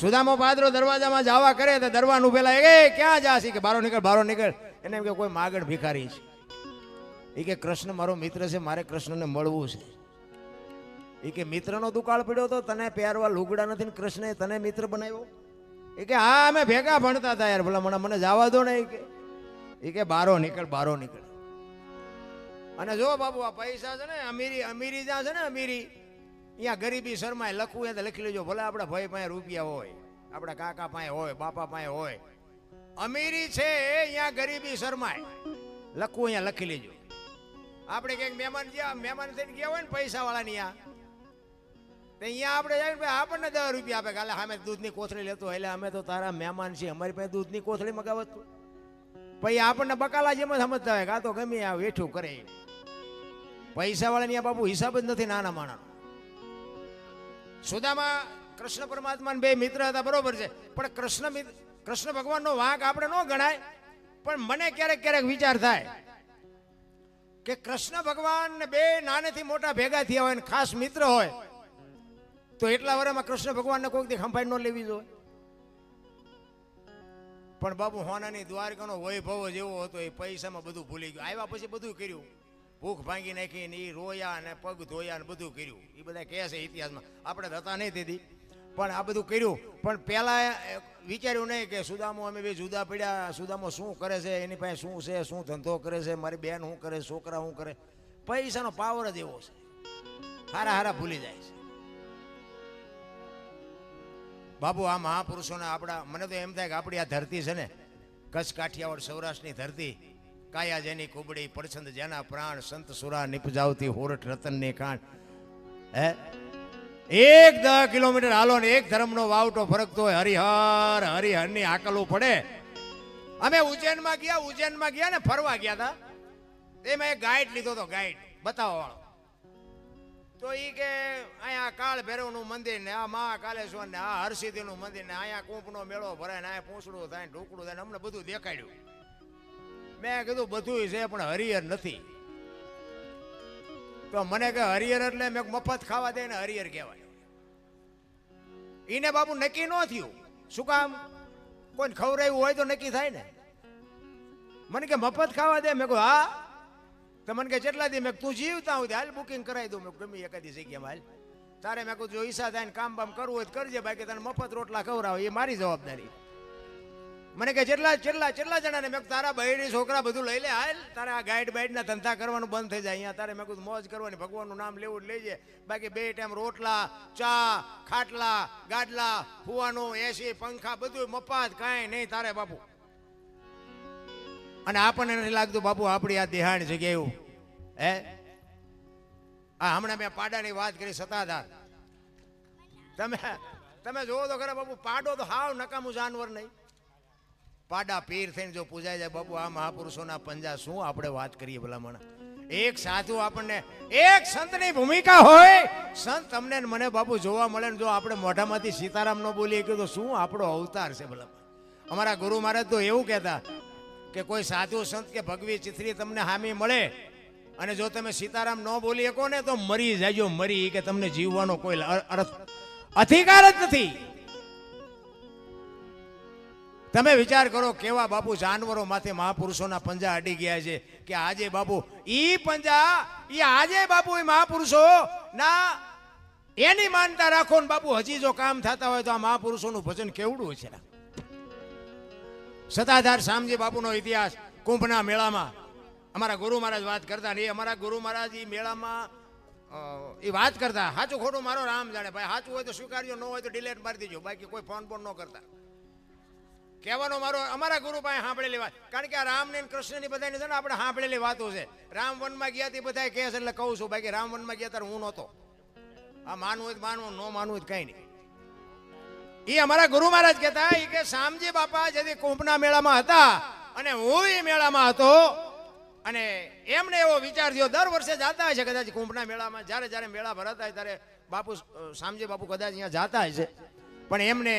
સુદામો પાદરો દરવાજામાં જવા કરે તો દરવાનું પેલા એ, ક્યાં જાશી કે બારો નીકળ બારો નીકળ. એને એમ કે, કોઈ માગણ ભિખારી છે. એ કે, કૃષ્ણ મારો મિત્ર છે, મારે કૃષ્ણને મળવું છે. એ કે, મિત્રનો દુકાળ પડ્યો તો તને પહેરવા લુગડા નથી ને કૃષ્ણે તને મિત્ર બનાવ્યો? એ કે, હા, અમે ભેગા ભણતા હતા યાર, ભલા મને મને જવા દો ને. એ કે એ કે બારો નીકળ બારો નીકળ. અને જો બાબુ, આ પૈસા છે ને, અમીરી અમીરી જ્યાં છે ને, અમીરી અહીંયા ગરીબી શરમાય, લખવું એ તો લખી લેજો. ભલે આપણા ભાઈ પાસે રૂપિયા હોય, આપણા કાકા પાસે હોય, બાપા પાસે હોય. અમીરી છે અહીંયા ગરીબી શર્માય. લખવું અહીંયા લખી લેજો. આપણે ક્યાંક મહેમાન ગયા, મહેમાન થઈને ગયા હોય ને પૈસા વાળાની આ. તો અહીંયા આપણે જાય ભાઈ, આપણને દસ રૂપિયા આપે કાલે અમે દૂધની કોથળી લેતો એટલે અમે તો તારા મહેમાન છીએ, અમારી પાસે દૂધની કોથળી મગાવત પછી આપણને બકાલા જેમ સમજતા હોય કાં તો ગમે આ વેઠું કરે. પૈસા વાળાની આ બાપુ હિસાબ જ નથી નાના માણસ સુદામા કૃષ્ણ પરમાત્મા બે મિત્ર હતા, બરોબર છે. પણ કૃષ્ણ કૃષ્ણ ભગવાનનો વાંક આપણે ન ગણાય, પણ મને ક્યારેક ક્યારેક વિચાર થાય કે કૃષ્ણ ભગવાન બે નાનેથી મોટા ભેગા થયા હોય ને ખાસ મિત્ર હોય, તો એટલા વર્ષમાં કૃષ્ણ ભગવાનને કોઈક દી ખંભાઈ ન લેવી જોઈએ. પણ બાબુ હોનાની દ્વારકાનો વૈભવ જ એવો હતો, એ પૈસામાં બધું ભૂલી ગયું. આવ્યા પછી બધું કર્યું. ભૂખ ભાંગી નાખી ને એ રોયા અને પગ ધોયા ને બધું કર્યું. એ બધા કહે છે ઇતિહાસમાં, આપણે હતા નહીં દીધી. પણ આ બધું કર્યું. પણ પહેલાં વિચાર્યું નહીં કે સુદામો, અમે બે જુદા પડ્યા. સુદામો શું કરે છે? એની પાસે શું છે? શું ધંધો કરે છે? મારી બેન શું કરે? છોકરા શું કરે? પૈસાનો પાવર જ એવો છે. હારા હારા ભૂલી જાય છે. બાબુ આ મહાપુરુષોના આપણા, મને તો એમ થાય કે આપણી આ ધરતી છે ને, કચ્છ, કાઠિયાવાડ, સૌરાષ્ટ્રની ધરતી કાયા જેની કુબડી પરછંદ જેના પ્રાણ, સંત સુરા નિપજાવતી હોરઠ રતનની કાણ. હે? એક દહ કિલોમીટર હાલો ને એક ધર્મનો વાવટો ફરકતો હોય, હરિહર, હરિહરની આકલ પડે અમે ઉજ્જૈનમાં ગયા ઉજ્જૈનમાં ગયા ને ફરવા ગયા હતા એમાં એક ગાઈડ લીધો હતો, ગાઈડ, બતાવવા વાળો. તો ઈ કે અહીંયા કાળ ભૈરવનું મંદિર ને, આ મહાકાલેશ્વર ને, આ હરસિદ્ધિનું મંદિર ને, અહીંયા કૂંપનો મેળો ભરાય ને, અહીંયા પૂંછડું થાય ઢોકડું થાય અમને બધું દેખાડ્યું. મેં કીધું બધું છે, પણ હરિહર નથી. તો મને કે હરિહર એટલે મેં મફત ખાવા દે ને હરિહર કહેવાય. એને બાપુ નક્કી ન થયું. શું કામ? કોઈને ખવડાવ્યું હોય તો નક્કી થાય ને. મને કે, મફત ખાવા દે. મેં કહું હા. તો મને કે, જેટલા દી? મેં તું જીવતા હું હાલ બુકિંગ કરાવી દઉં. મેં ગમે ગમે એકાદી જગ્યામાં હાલ. તારે મેં કહું જો ઈસા થાય ને કામ બામ કરવું હોય તો કરજે. બાકી તને મફત રોટલા ખવડાવે, એ મારી જવાબદારી. મને કે જેટલા જેટલા જેટલા જણાને. મેં તારા બહેરી છોકરા બધું લઈ લે, હાલ. તારે આ ગાઈડ બાઈડના ધંધા કરવાનું બંધ થઈ જાય અહીંયા. તારે મેં કીધું, મોજ કરવાની, ભગવાનનું નામ લેવું લઈ લેજે. બાકી બે ટાઈમ રોટલા, ચા, ખાટલા, ગાડલા, ફુવાનું, એસી, પંખા બધું મફત, કાંઈ નહીં તારે બાપુ. અને આપણને નથી લાગતું, બાપુ, આપણી આ દેહાણ કે એવું. હે? આ હમણાં મેં પાડાની વાત કરી સતાધાર. તમે તમે જોવો તો ખરા બાપુ, પાડો તો હાવ નકામું જાનવર નહીં. પાડા પીર થઈને જો પૂજાય જાય બાપુ આ મહાપુરુષોના પંજા શું આપણે વાત કરીએ ભલામણ? એક સાધુ આપણને, એક સંતની ભૂમિકા હોય, સંત તમને મને બાપુ જોવા મળે ને જો આપણે મોઢામાંથી સીતારામ ન બોલીએ કે તો શું આપણો અવતાર છે ભલામણ? અમારા ગુરુ મહારાજ તો એવું કહેતા કે કોઈ સાધુ, સંત કે ભગવી ચિત્રી તમને હામી મળે અને જો તમે સીતારામ ન બોલી શકો ને તો મરી જાજો, મરી કે તમને જીવવાનો કોઈ અર્થ અધિકાર જ નથી. તમે વિચાર કરો કેવા બાપુ જાનવરો માથે મહાપુરુષોના પંજા અડી ગયા છે કે આજે બાપુ, ઈ પંજા, ઈ આજે બાપુ એ મહાપુરુષો ના, એની માનતા રાખો ને બાપુ, હજી જો કામ થતા હોય તો આ મહાપુરુષોનું ભજન કેવડું છે સતાધાર શામજી બાપુનો ઇતિહાસ કુંભના મેળામાં. અમારા ગુરુ મહારાજ વાત કરતા ને અમારા ગુરુ મહારાજ એ મેળામાં એ વાત કરતા સાચું ખોટું મારો રામ જાણે, ભાઈ સાચું હોય તો સ્વીકારજો ન હોય તો ડિલેટ મારી દેજો, બાકી કોઈ ફોન ફોન ન કરતા. કહેવાનો મારો અમારા ગુરુ પાસે સાંભળેલી વાત. કારણ કે આ રામ ને કૃષ્ણની બધાની છે ને આપણે સાંભળેલી વાતો છે. રામ વનમાં ગયા તે બધા કહે છે એટલે કહું છું બાકી રામ વનમાં ગયા ત્યારે હું નહોતો. આ માનવું હોય માનવું, ન માનવું હોય કંઈ નહીં. એ અમારા ગુરુ મહારાજ કહેતા એ કે શામજી બાપા જેથી કુંભના મેળામાં હતા અને હું એ મેળામાં હતો, અને એમને એવો વિચાર થયો, દર વર્ષે જાતા છે કદાચ કુંભના મેળામાં, જ્યારે જ્યારે મેળા ભરાતા હોય ત્યારે બાપુ શામજી બાપુ કદાચ અહીંયા જાતા છે. પણ એમને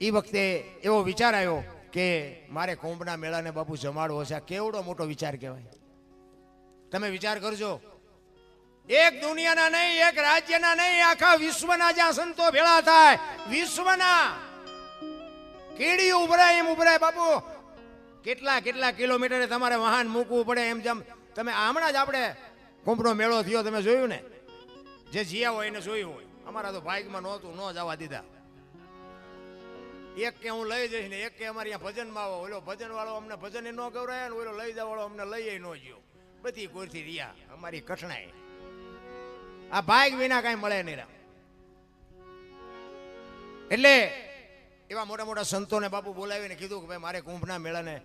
એ વખતે એવો વિચાર આવ્યો કે મારે કુંભના મેળાને બાપુ જમાડવો છે. કેવડો મોટો વિચાર કહેવાય. તમે વિચાર કરજો. એક દુનિયાના નહીં, એક રાજ્યના નહીં, આખા વિશ્વના જ્યાં સંતો ભેળા થાય, વિશ્વના. કીડી ઉભરાય, એમ ઉભરાય, બાપુ. કેટલા કેટલા કિલોમીટરે તમારે વાહન મૂકવું પડે એમ જેમ. તમે હમણાં જ આપણે કુંભનો મેળો થયો, તમે જોયું ને? જે જીયા હોય એને જોયું હોય. અમારા તો બાઇકમાં નહોતું, ન જવા દીધા. એક કે હું લઈ જઈશ ને એક કે અમારે અહીંયા ભજનમાં આવો. ઓલો ભજન વાળો અમને ભજન ન ગવરાય ને ઓલો લઈ જવાળો અમને લઈ ન ગયો. બધી કોરથી રહ્યા. અમારી કઠણાઈ આ ભાગ વિના કાંઈ મળે નહીં રા એટલે એવા મોટા મોટા સંતોને બાપુ બોલાવીને કીધું કે ભાઈ, મારે કુંભના મેળાને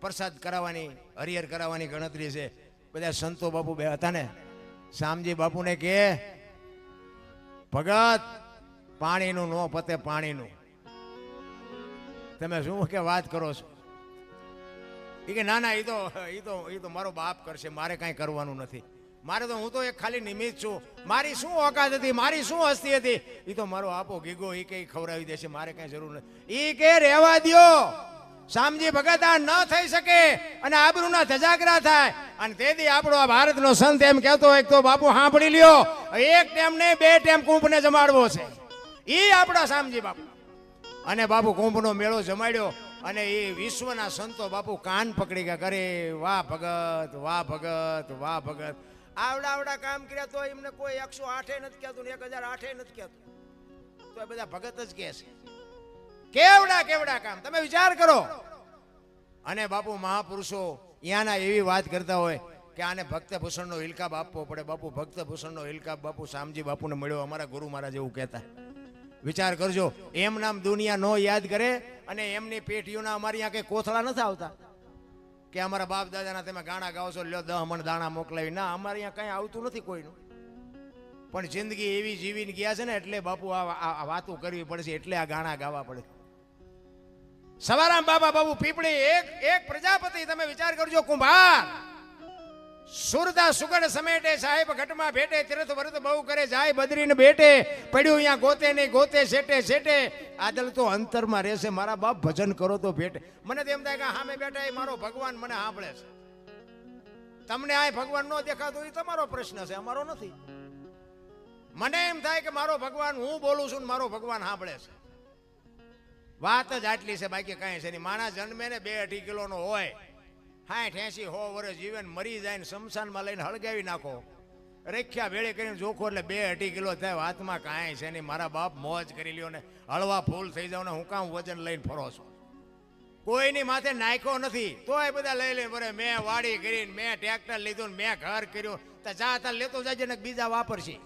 પ્રસાદ કરાવવાની, હરિહર કરાવવાની ગણતરી છે. બધા સંતો બાપુ બે હતા ને. શામજી બાપુને કે, ભગત, પાણીનું નો પતે પાણીનું. તમે શું કે વાત કરો છો? એ કે, ના ના એ તો એ તો એ તો મારો બાપ કરશે, મારે કાંઈ કરવાનું નથી. મારે તો, હું તો એક ખાલી નિમિત્ત છું. મારી શું ઓકાત હતી? મારી શું હસ્તી હતી? એ તો મારો આપો ગીગો એ કઈ ખવડાવી દેશે, મારે કાંઈ જરૂર નથી. એ કે, રહેવા દ્યો. શામજી ભગત આ ન થઈ શકે અને આબરૂના ધજાગરા થાય. અને તેથી આપણો આ ભારતનો સંત એમ કહેતો હોય તો બાપુ સાંભળી લ્યો. એક ટેમ ને બે ટેમ કુંભને જમાડવો છે. એ આપણા શામજી બાપુ. અને બાપુ કુંભનો મેળો જમાડ્યો અને એ વિશ્વના સંતો બાપુ કાન પકડી ગયા કરે વાહ ભગત વાહ ભગત વાહ ભગત. આવડા આવડા કામ કર્યા તો એમને કોઈ એકસો આઠે નથી કહેતું ને એક હજાર આઠે નથી કહેતું. તો એ બધા ભગત જ કહે છે. કેવડા કેવડા કામ? તમે વિચાર કરો. અને બાપુ મહાપુરુષો અહીંયાના એવી વાત કરતા હોય કે આને ભક્ત ભૂષણનો હિલકાબ આપવો પડે. બાપુ ભક્ત ભૂષણનો હિલકાબ બાપુ શામજી બાપુને મળ્યો. અમારા ગુરુ મહારાજ એવું કહેતા. વિચાર કરજો. એમ નામ દુનિયા નો યાદ કરે અને એમની પેટીઓના અમારી અહીંયા કઈ કોથળા નથી આવતા. કે અમારા બાપ દાદાના તમે ગાણા ગાઓ છો, લ્યો દહ મણ દાણા મોકલાવી. ના, અમારે અહીંયા કઈ આવતું નથી કોઈનું. પણ જિંદગી એવી જીવીને ગયા છે ને, એટલે બાપુ આ વાતો કરવી પડશે, એટલે આ ગાણા ગાવા પડે. સવારામ બાબા બાબુ, પીપળી એક એક પ્રજાપતિ, તમે વિચાર કરજો, કુંભાર. સુરદા સુગડ સમેટે સાહેબ, ઘટમાં ભેટે, તીર્થ વ્રત બહુ કરે, જાય બદરીને બેટે પડ્યું અહીંયા ગોતે નહીં ગોતે સેટે સેટે આદલ તો અંતરમાં રહેશે, મારા બાપ ભજન કરો તો ભેટે. મને તો એમ થાય કે સામે બેઠા એ મારો ભગવાન મને સાંભળે છે. તમને આ ભગવાન ન દેખાતો એ તમારો પ્રશ્ન છે, અમારો નથી. મને એમ થાય કે મારો ભગવાન, હું બોલું છું મારો ભગવાન સાંભળે છે. વાત જ આટલી છે, બાકી કાંઈ છે નહીં. માણસ જન્મે ને બે અઢી કિલોનો હોય. સાઠ એસી હો વર્ષ જીવન મરી જાય ને શમશાનમાં લઈને હળગાવી નાખો. રેખ્યા ભેળે કરીને જોખો એટલે બે અઢી કિલો થાય હાથમાં કાંઈ છે નહીં. મારા બાપ મોજ કરી લ્યો ને હળવા ફૂલ થઈ જાવ ને હું કામ વજન લઈને ફરો છું. કોઈની માથે નાખ્યો નથી, તોય બધા લઈ લઈને બરે મેં વાડી કરીને મેં ટ્રેક્ટર લીધું મેં ઘર કર્યું. તો જા તા લેતો જાય ને બીજા વાપરશે.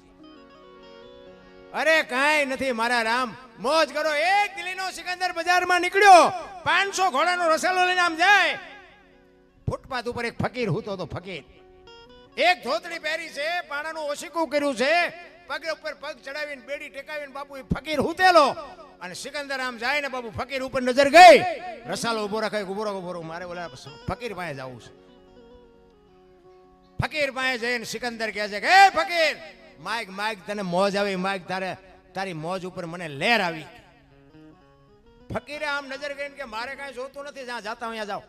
અરે કાંઈ નથી, મારા રામ. મોજ કરો. એક દિલ્હીનો સિકંદર બજારમાં નીકળ્યો. પાંચસો ઘોડાનો રસાલો લઈને આમ જાય. ફૂટપાથ ઉપર એક ફકીર હૂતો તો ફકીર. એક ધોતડી પહેરી છે, પાણાનું ઓશીકું કર્યું છે, પગ ઉપર પગ ચડાવીને બેડી ટેકાવીને બાપુ એ ફકીર હૂતેલો. અને સિકંદર આમ જાય ને બાપુ ફકીર ઉપર નજર ગઈ. રસાલો ઊભો રખાય ઊભો રહો ઊભો મારે બોલા ફકીર પાસે જવું છે. ફકીર પાસે જઈને સિકંદર કહે છે કે "એ ફકીર માઇક માઇક તને મોજ આવી માઇક તારે, તારી મોજ ઉપર મને લહેર આવી. ફકીરે આમ નજર ગઈ કે, મારે કાંઈ જોતું નથી, જ્યાં જાતા અહીંયા જાઓ.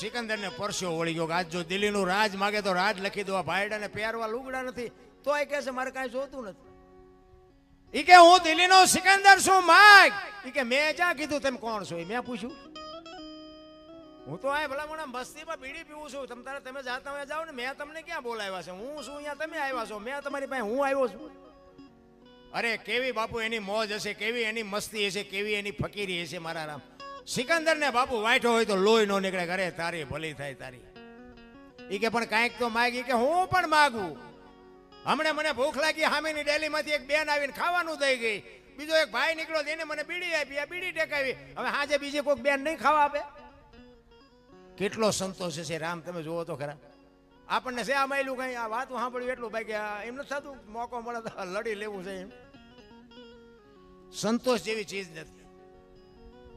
સિકંદર ને પરસ્યો વળી ગયો કે આજ જો દિલ્હીનું રાજ માગે તો રાજ લખી દો. આ ભાઈડાને પહેરવા લુગડા નથી. તો એ કહે છે, મારે કાંઈ જોતું નથી. એ કે, હું દિલ્હીનો સિકંદર છું, માગ. એ કે, મેં જ્યાં કીધું તેમ કોણ છો? મેં પૂછ્યું. હું તો આ ભલા મને મસ્તીમાં બીડી પીવું છું. તમ તારે તમે જાતા હોય જાઓ ને, મેં તમને ક્યાં બોલાવ્યા છે? હું છું અહીંયા, તમે આવ્યા છો. મેં તમારી પાસે હું આવ્યો છું? અરે, કેવી બાપુ એની મોજ હશે, કેવી એની મસ્તી હશે, કેવી એની ફકીરી હશે મારા રામ. સિકંદર ને બાપુ વાંઠો હોય તો લોહી નો નીકળે ઘરે, તારી ભલી થાય તારી. ઈ કે પણ કાંઈક તો માગી કે હું પણ માગું. હમણે મને ભૂખ લાગી, હામીની ડેલીમાંથી એક બેન આવીને ખાવાનું દઈ ગઈ. બીજો એક ભાઈ નીકળ્યો તેને મને બીડી આપી, આ બીડી ટેકાવી. હવે હાજે બીજી કોઈક બેન નહીં ખાવા આપે? કેટલો સંતોષ છે રામ, તમે જુઓ તો ખરા. આપણને છે આ માયલું કઈ? આ વાત સાંભળ્યું એટલું ભાઈ કે એમ નથી થતું? મોકો મળે તો લડી લેવું છે એમ. સંતોષ જેવી ચીજ નથી.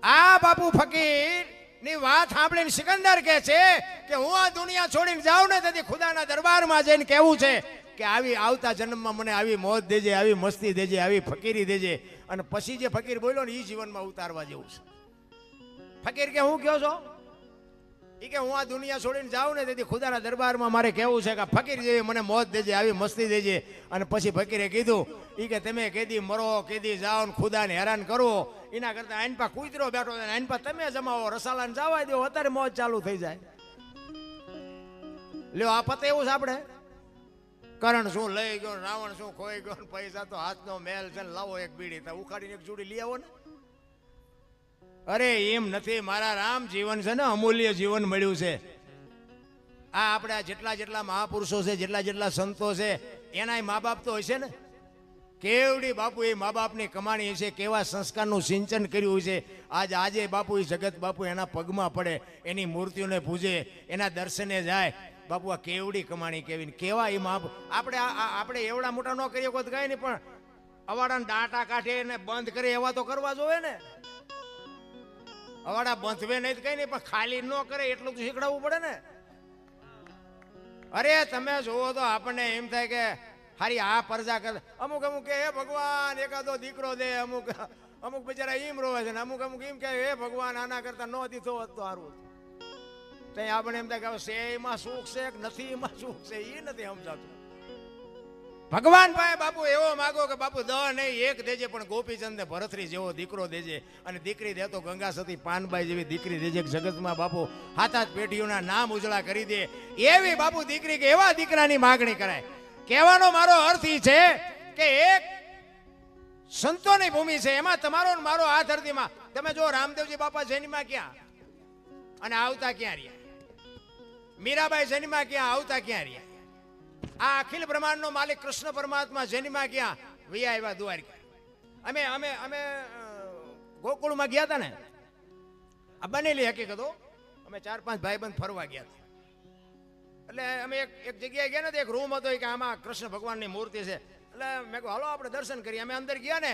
આ બાપુ ફકીરની વાત સાંભળીને સિકંદર કહે છે કે હું આ દુનિયા છોડીને જાઉં ને તેથી ખુદાના દરબારમાં જઈને કહેવું છે કે આવી આવતા જન્મમાં મને આવી મોત દેજે, આવી મસ્તી દેજે, આવી ફકીરી દેજે અને પછી જે ફકીર બોલ્યો ને એ જીવનમાં ઉતારવા જેવું છે. ફકીર કે હું કયો છો? ઈ કે હું આ દુનિયા છોડીને જાઉં ને તેથી ખુદાના દરબારમાં મારે કહેવું છે કે ફકીર જેવી મને મોત દેજે, આવી મસ્તી દેજે. અને પછી ફકીરે કીધું, ઈ કે તમે કેદી મરો, કેદી જાઓ ને ખુદાને હેરાન કરો. એના કરતાં આઈન પા કૂતરો બેઠો છે તમે જમાવો રસાલાને જવા દો અત્યારે મોજ ચાલુ થઈ જાય. લ્યો, આ પતે એવું છે આપણે? કરણ શું લઈ ગયો, રાવણ શું ખોઈ ગયો પૈસા તો હાથનો મેલ છે લાવો એક બીડી. તો ઉખાડીને એક જોડી લઈ આવો ને. અરે, એમ નથી, મારા રામ જીવન છે ને, અમૂલ્ય જીવન મળ્યું છે. આ આપણા જેટલા જેટલા મહાપુરુષો છે, જેટલા જેટલા સંતો છે, એનાય મા બાપ તો હશે ને? કેવડી બાપુ એ મા બાપની કમાણી હશે, કેવા સંસ્કારનું સિંચન કર્યું છે આજ આજે બાપુ એ જગત બાપુ એના પગમાં પડે, એની મૂર્તિઓને પૂજે, એના દર્શને જાય. બાપુ, આ કેવડી કમાણી કેવી કેવા એ મા આપણે આપણે એવડા મોટા ન કરીએ કોઈ કઈ નહીં, પણ અવાડાને ડાટા કાઢે ને બંધ કરે એવા તો કરવા જોવે ને. અવાડા બંધવે નહીં કઈ નહીં, પણ ખાલી ન કરે એટલું તો શીખડાવવું પડે ને. અરે, તમે જુઓ તો આપણને એમ થાય કે હારી આ પરજા કર. અમુક અમુક કે, હે ભગવાન, એકાદો દીકરો દે. અમુક અમુક બિચારા એમ રોવે છે ને, અમુક અમુક એમ કે, હે ભગવાન, આના કરતા નો દીધો હોત સારું ત્યાં આપણે એમ થાય કે હવે છે એમાં સુખ છે કે નથી એમાં સુખ છે એ નથી સમજાતું. ભગવાન પાસે બાપુ, એવો માગો કે બાપુ દ નહીં, એક દેજે, પણ ગોપીચંદ ભરતરી જેવો દીકરો દેજે. અને દીકરી દે તો ગંગા સતી પાનબાઈ જેવી દીકરી દેજે જગતમાં, બાપુ, હાથા જ પેઢીઓના નામ ઉજળા કરી દે. એવી બાપુ દીકરી કે એવા દીકરાની માગણી કરાય. કહેવાનો મારો અર્થ એ છે કે એક સંતોની ભૂમિ છે. એમાં તમારો મારો આ ધરતીમાં તમે જો રામદેવજી બાપા જૈનમાં ક્યાં? અને આવતા ક્યાં રહ્યા? મીરાબાઈ જૈનમાં ક્યાં? આવતા ક્યાં રહ્યા? આ અખિલ બ્રહ્માંડનો માલિક કૃષ્ણ પરમાત્મા જેનીમાં ગયા વિયા આવ્યા દ્વારકા અમે અમે અમે ગોકુળમાં ગયા હતા ને. આ બનેલી હકીકતો અમે ચાર પાંચ ભાઈબંધ ફરવા ગયા હતા એટલે અમે એક એક જગ્યાએ ગયા ને એક રૂમ હતો કે આમાં કૃષ્ણ ભગવાનની મૂર્તિ છે. એટલે મેં કહ્યું, હાલો, આપણે દર્શન કરીએ. અમે અંદર ગયા ને,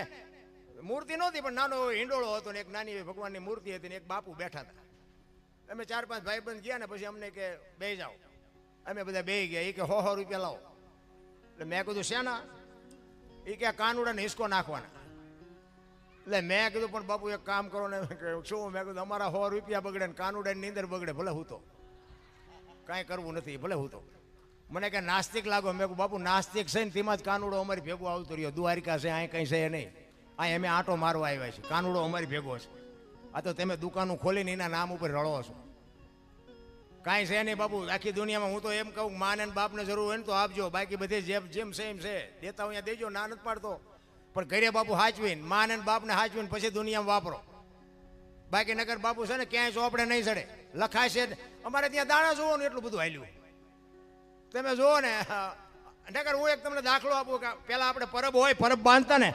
મૂર્તિ નહોતી, પણ નાનો હિંડોળો હતો ને, એક નાની ભગવાનની મૂર્તિ હતી ને, એક બાપુ બેઠા હતા અમે ચાર પાંચ ભાઈબંધ ગયા ને, પછી અમને કે બે જાઓ. અમે બધા બે ગયા. એ કે, હો હો, રૂપિયા લાવો. એટલે મેં કીધું, શેના? એ કે કાનુડાને હિસકો નાખવાના. એટલે મેં કીધું, પણ બાપુ, એક કામ કરો ને. શું? મેં કીધું, અમારા સો રૂપિયા બગડે ને કાનુડાની નીંદર બગડે, ભલે હું તો. કાંઈ કરવું નથી, ભલે હું તો. મને કે, નાસ્તિક લાગો. મેં કહું બાપુ, નાસ્તિક છે ને તેમાં જ કાનુડો અમારી ભેગો આવતો રહ્યો. દ્વારિકા છે અહીં કંઈ છે નહીં. અહીં અમે આંટો મારવા આવ્યા છીએ. કાનુડો અમારી ભેગો છે. આ તો તમે દુકાનો ખોલીને એના નામ ઉપર રળો છો. કાંઈ છે નહીં બાપુ, આખી દુનિયામાં હું તો એમ કહું માન બાપને જરૂર હોય ને તો આપજો. બાકી બધે જેમ જેમ છે એમ છે. દેતા અહીંયા દેજો, ના નથી પાડતો. પણ ઘરે બાપુ હાચવીને, માને બાપને હાચવીને પછી દુનિયામાં વાપરો. બાકી નગર બાપુ છે ને, ક્યાંય ચોપડે નહીં ચડે. જ. અમારે ત્યાં દાણા જોવો ને એટલું બધું હાલ્યું. તમે જુઓ ને નગર હું એક તમને દાખલો આપું કે પેલા આપણે પરબ હોય, પરબ બાંધતા ને,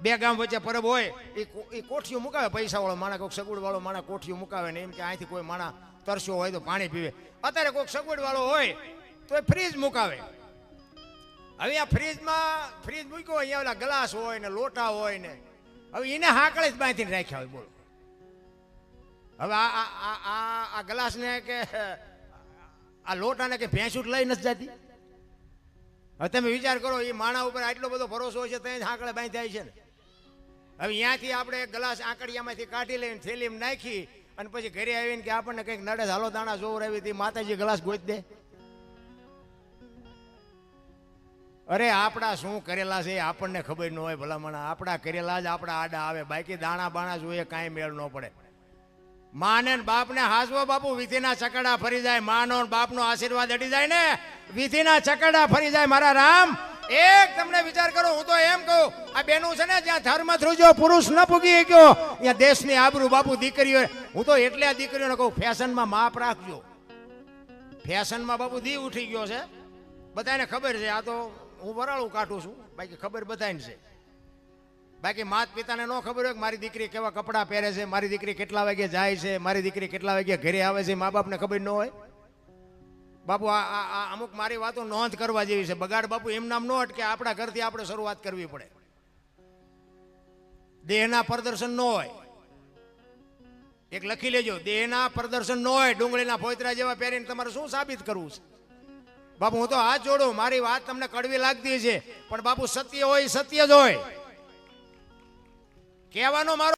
બે ગામ વચ્ચે પરબ હોય એ કો- એ કોઠીઓ મુકાવે પૈસાવાળો માણા કોઈક સગવડવાળો માણા કોઠીઓ મુકાવે ને એમ કે અહીંથી કોઈ માણા તરસ્યો હોય તો પાણી પીવે. અત્યારે કોઈક સગવડ વાળો હોય તો એ ફ્રીજ મુકાવે. હવે આ ફ્રીજમાં, ફ્રીજ મૂક્યો હોય, અહીંયા ઓલા ગ્લાસ હોય ને લોટા હોય ને, હવે એને હાકળે જ બાંધીને રાખ્યા હોય, બોલો. હવે આ આ આ ગ્લાસને કે, આ લોટાને કે ભેંસૂટ લઈ નથી જતી? હવે તમે વિચાર કરો એ માણા ઉપર આટલો બધો ભરોસો હોય છે, ત્યાં જ હાંકળે બાંધી છે ને. હવે અહીંયાથી આપણે ગ્લાસ આંકડિયામાંથી કાઢી લઈને થેલીમાં નાખી અને પછી ઘરે આવીને કે આપણને કંઈક નડે, હાલો દાણા જોર આવી હતી, માતાજી ગ્લાસ ગોત દે. અરે, આપણા શું કરેલા છે આપણને ખબર ન હોય ભલામણ. આપણા કરેલા જ આપણા આડા આવે. બાકી દાણા બાણા જોઈએ કાંઈ મેળ ન પડે. માને બાપને હાસવો, બાપુ, વિધિના ચકડા ફરી જાય. માનો બાપનો આશીર્વાદ અડી જાય ને. વિધિના ચકડા ફરી જાય. મારા રામ એક તમને વિચાર કરો, હું તો એમ કહું, આ બેનું છે ને, જ્યાં ધર્મ ધ્રુજો પુરુષ ન પૂગી ગયો, ત્યાં દેશની આબરૂ બાપુ દીકરીઓ હું તો એટલે આ દીકરીઓને કહું, ફેશનમાં માપ રાખજો. ફેશનમાં બાપુ દી ઉઠી ગયો છે. બધાને ખબર છે, આ તો હું વરાળું કાઢું છું, બાકી ખબર બધાને છે. બાકી માત પિતાને ન ખબર હોય કે મારી દીકરી કેવા કપડાં પહેરે છે, મારી દીકરી કેટલા વાગે જાય છે, મારી દીકરી કેટલા વાગે ઘરે આવે છે, મા બાપને ખબર ન હોય. બાપુ, આ અમુક મારી વાતો નોંધ કરવા જેવી છે. બગાડ બાપુ, એમ નામ ન અટકે, આપણા ઘરથી આપણે શરૂઆત કરવી પડે. દેહના પ્રદર્શન ન હોય. એક લખી લેજો, દેહના પ્રદર્શન ન હોય, ડુંગળીના ફોતરા જેવા પહેરીને તમારે શું સાબિત કરવું છે? બાપુ, હું તો હાથ જોડું, મારી વાત તમને કડવી લાગતી છે, પણ બાપુ, સત્ય હોય, સત્ય જ હોય. કહેવાનો મારો